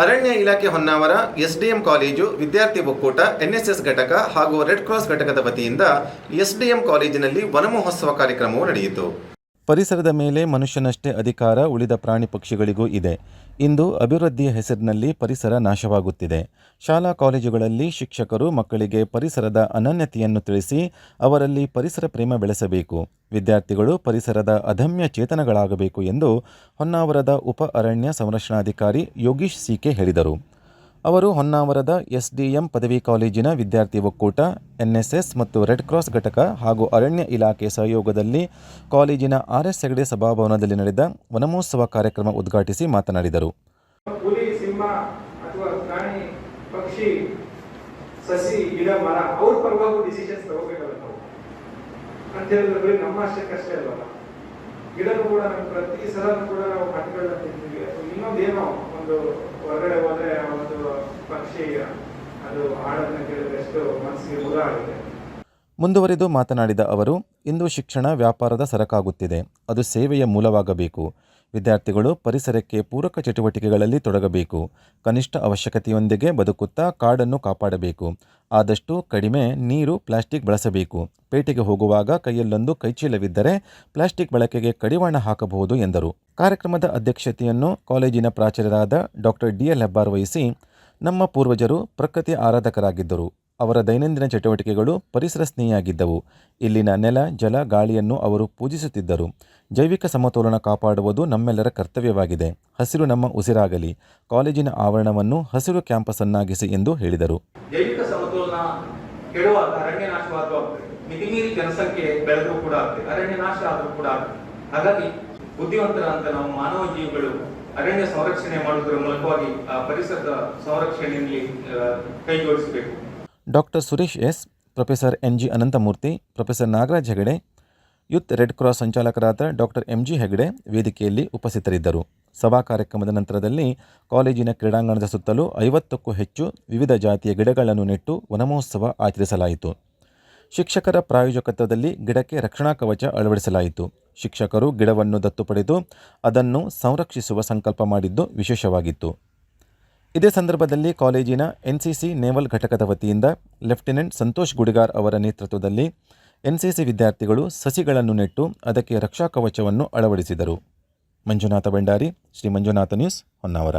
ಅರಣ್ಯ ಇಲಾಖೆ Honnavar, SDM college, ವಿದ್ಯಾರ್ಥಿ ಒಕ್ಕೂಟ, ಎನ್ಎಸ್ಎಸ್ ಘಟಕ ಹಾಗೂ ರೆಡ್ ಕ್ರಾಸ್ ಘಟಕದ ವತಿಯಿಂದ ಎಸ್ಡಿಎಂ ಕಾಲೇಜಿನಲ್ಲಿ ವನಮಹೋತ್ಸವ ಕಾರ್ಯಕ್ರಮವು ನಡೆಯಿತು. ಪರಿಸರದ ಮೇಲೆ ಮನುಷ್ಯನಷ್ಟೇ ಅಧಿಕಾರ ಉಳಿದ ಪ್ರಾಣಿ ಪಕ್ಷಿಗಳಿಗೂ ಇದೆ. ಇಂದು ಅಭಿವೃದ್ಧಿಯ ಹೆಸರಿನಲ್ಲಿ ಪರಿಸರ ನಾಶವಾಗುತ್ತಿದೆ. ಶಾಲಾ ಕಾಲೇಜುಗಳಲ್ಲಿ ಶಿಕ್ಷಕರು ಮಕ್ಕಳಿಗೆ ಪರಿಸರದ ಅನನ್ಯತೆಯನ್ನು ತಿಳಿಸಿ ಅವರಲ್ಲಿ ಪರಿಸರ ಪ್ರೇಮ ಬೆಳೆಸಬೇಕು. ವಿದ್ಯಾರ್ಥಿಗಳು ಪರಿಸರದ ಅದಮ್ಯ ಚೇತನಗಳಾಗಬೇಕು ಎಂದು ಹೊನ್ನಾವರದ ಉಪ ಅರಣ್ಯ ಸಂರಕ್ಷಣಾಧಿಕಾರಿ ಯೋಗೀಶ್ ಸಿಕೆ ಹೇಳಿದರು. ಅವರು ಹೊನ್ನಾವರದ ಎಸ್ಡಿಎಂ ಪದವಿ ಕಾಲೇಜಿನ ವಿದ್ಯಾರ್ಥಿ ಒಕ್ಕೂಟ, ಎನ್ಎಸ್ಎಸ್ ಮತ್ತು ರೆಡ್ ಕ್ರಾಸ್ ಘಟಕ ಹಾಗೂ ಅರಣ್ಯ ಇಲಾಖೆ ಸಹಯೋಗದಲ್ಲಿ ಕಾಲೇಜಿನ ಆರ್ಎಸ್ ಹೆಗಡೆ ಸಭಾಭವನದಲ್ಲಿ ನಡೆದ ವನಮಹೋತ್ಸವ ಕಾರ್ಯಕ್ರಮ ಉದ್ಘಾಟಿಸಿ ಮಾತನಾಡಿದರು. ಹುಲಿ, ಸಿಂಹ ಅಥವಾ ಪ್ರಾಣಿ, ಪಕ್ಷಿ, ಸಸಿ, ಗಿಡ, ಮರ, ಅವ್ರ ಪರವಾಗಿ ಡಿಸಿಷನ್ಸ್ ತಗೋಬೇಕಲ್ಲ ಅಂತ ಬರೀ ನಮ್ಮ ಅಷ್ಟಕ್ಕಷ್ಟೇ ಅಲ್ವಲ್ಲ? ಗಿಡನೂ ಕೂಡ ನಾವು ಪ್ರತಿ ಸಲ ಕೂಡ ನಾವು ಹಣ್ಣುಗಳನ್ನ ತಿಂತೀವಿ. ಅಥವಾ ಇನ್ನೊಂದೇನೋ ಒಂದು ಹೊರಗಡೆ ಪಕ್ಷಿ ಅದು ಮುಂದುವರಿದು ಮಾತನಾಡಿದ ಅವರು, ಇಂದು ಶಿಕ್ಷಣ ವ್ಯಾಪಾರದ ಸರಕಾಗುತ್ತಿದೆ. ಅದು ಸೇವೆಯ ಮೂಲವಾಗಬೇಕು. ವಿದ್ಯಾರ್ಥಿಗಳು ಪರಿಸರಕ್ಕೆ ಪೂರಕ ಚಟುವಟಿಕೆಗಳಲ್ಲಿ ತೊಡಗಬೇಕು. ಕನಿಷ್ಠ ಅವಶ್ಯಕತೆಯೊಂದಿಗೆ ಬದುಕುತ್ತಾ ಕಾಡನ್ನು ಕಾಪಾಡಬೇಕು. ಆದಷ್ಟು ಕಡಿಮೆ ನೀರು ಪ್ಲಾಸ್ಟಿಕ್ ಬಳಸಬೇಕು. ಪೇಟೆಗೆ ಹೋಗುವಾಗ ಕೈಯಲ್ಲೊಂದು ಕೈಚೀಲವಿದ್ದರೆ ಪ್ಲಾಸ್ಟಿಕ್ ಬಳಕೆಗೆ ಕಡಿವಾಣ ಹಾಕಬಹುದು ಎಂದರು. ಕಾರ್ಯಕ್ರಮದ ಅಧ್ಯಕ್ಷತೆಯನ್ನು ಕಾಲೇಜಿನ ಪ್ರಾಚಾರ್ಯರಾದ ಡಾಕ್ಟರ್ ಡಿ ಎಲ್ ಹೆಬ್ಬಾರ್ ವಹಿಸಿ ನಮ್ಮ ಪೂರ್ವಜರು ಪ್ರಕೃತಿ ಆರಾಧಕರಾಗಿದ್ದರು. ಅವರ ದೈನಂದಿನ ಚಟುವಟಿಕೆಗಳು ಪರಿಸರ ಸ್ನೇಹಿಯಾಗಿದ್ದವು ಇಲ್ಲಿನ ನೆಲ, ಜಲ, ಗಾಳಿಯನ್ನು ಅವರು ಪೂಜಿಸುತ್ತಿದ್ದರು. ಜೈವಿಕ ಸಮತೋಲನ ಕಾಪಾಡುವುದು ನಮ್ಮೆಲ್ಲರ ಕರ್ತವ್ಯವಾಗಿದೆ. ಹಸಿರು ನಮ್ಮ ಉಸಿರಾಗಲಿ. ಕಾಲೇಜಿನ ಆವರಣವನ್ನು ಹಸಿರು ಕ್ಯಾಂಪಸ್ಸನ್ನಾಗಿಸಿ ಎಂದು ಹೇಳಿದರು. ಜೈವಿಕ ಸಮತೋಲನ ಕೆಡುವಾಗ ಮಿತಿಮೀರಿ ಜನಸಂಖ್ಯೆ ಬೆಳೆದರೂ ಕೂಡ ಆಗ್ತದೆ ಅರಣ್ಯ ನಾಶ ಆದರೂ ಕೂಡ ಹಾಗಾಗಿ ಬುದ್ಧಿವಂತರ ನಾವು ಮಾನವ ಜೀವಿಗಳು ಅರಣ್ಯ ಸಂರಕ್ಷಣೆ ಮಾಡುವುದರ ಮೂಲಕವಾಗಿ ಆ ಪರಿಸರದ ಸಂರಕ್ಷಣೆಯಲ್ಲಿ ಕೈಗೊಳಿಸಬೇಕು doctor Suresh S, professor N G Ananthamurthy, professor Nagaraj Hegde, youth red cross ಸಂಚಾಲಕರಾದ doctor M G Hegde ವೇದಿಕೆಯಲ್ಲಿ ಉಪಸ್ಥಿತರಿದ್ದರು. ಸಭಾ ಕಾರ್ಯಕ್ರಮದ ನಂತರದಲ್ಲಿ ಕಾಲೇಜಿನ ಕ್ರೀಡಾಂಗಣದ ಸುತ್ತಲೂ ಐವತ್ತಕ್ಕೂ ಹೆಚ್ಚು ವಿವಿಧ ಜಾತಿಯ ಗಿಡಗಳನ್ನು ನೆಟ್ಟು ವನಮಹೋತ್ಸವ ಆಚರಿಸಲಾಯಿತು. ಶಿಕ್ಷಕರ ಪ್ರಾಯೋಜಕತ್ವದಲ್ಲಿ ಗಿಡಕ್ಕೆ ರಕ್ಷಣಾ ಕವಚ ಅಳವಡಿಸಲಾಯಿತು. ಶಿಕ್ಷಕರು ಗಿಡವನ್ನು ದತ್ತು ಪಡೆದು ಅದನ್ನು ಸಂರಕ್ಷಿಸುವ ಸಂಕಲ್ಪ ಮಾಡಿದ್ದು ವಿಶೇಷವಾಗಿತ್ತು. ಇದೇ ಸಂದರ್ಭದಲ್ಲಿ ಕಾಲೇಜಿನ ಎನ್ಸಿಸಿ ನೇವಲ್ ಘಟಕದ ವತಿಯಿಂದ ಲೆಫ್ಟಿನೆಂಟ್ ಸಂತೋಷ್ ಗುಡಿಗಾರ್ ಅವರ ನೇತೃತ್ವದಲ್ಲಿ ಎನ್ಸಿಸಿ ವಿದ್ಯಾರ್ಥಿಗಳು ಸಸಿಗಳನ್ನು ನೆಟ್ಟು ಅದಕ್ಕೆ ರಕ್ಷಾ ಕವಚವನ್ನು ಅಳವಡಿಸಿದರು. ಮಂಜುನಾಥ ಭಂಡಾರಿ, ಶ್ರೀ ಮಂಜುನಾಥ ನ್ಯೂಸ್ ಹೊನ್ನಾವರ.